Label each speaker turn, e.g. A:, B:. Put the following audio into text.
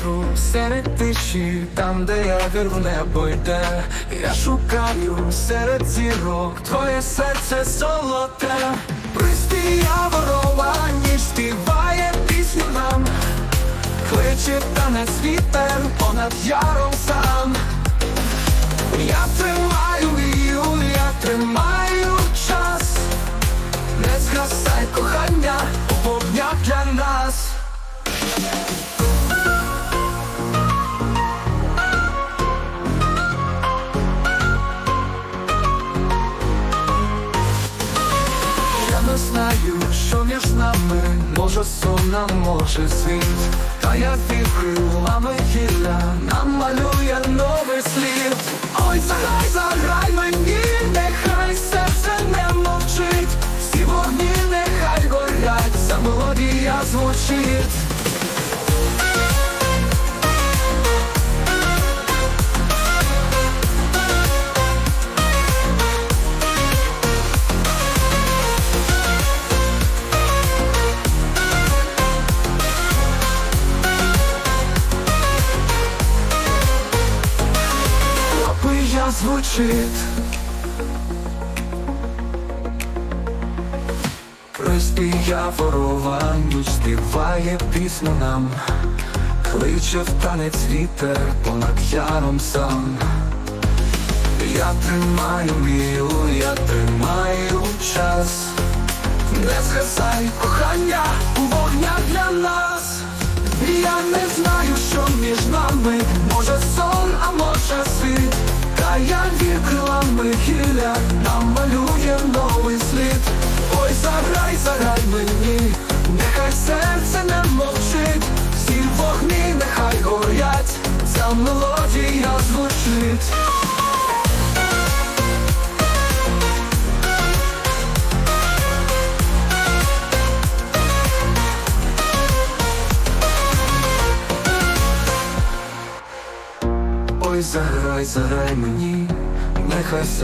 A: вітру серед тиші, там, де я віру небо йде, я шукаю серед зірок твоє серце золоте, Приспій ворова, ніж співає пісню нам, кличе танець вітер понад яром сам. Я тримаю вію, я тримаю може сон, нам може світ, та я крилами Нам малює новий слід. Ой, заграй, заграй мені, нехай серце не мовчить, всі вогні нехай горять, за мелодія звучить. Лапия звучить Приспія ворова, ніч співає пісню нам. Кличе в танець вітер понад яром сам. Я тримаю мію, я тримаю час. Не згасай кохання у вогнях для нас. Я не знаю, що між нами. Може сон, а може світ Та я крилами гілля намалює новий слід Ой, заграй, заграй мені, нехай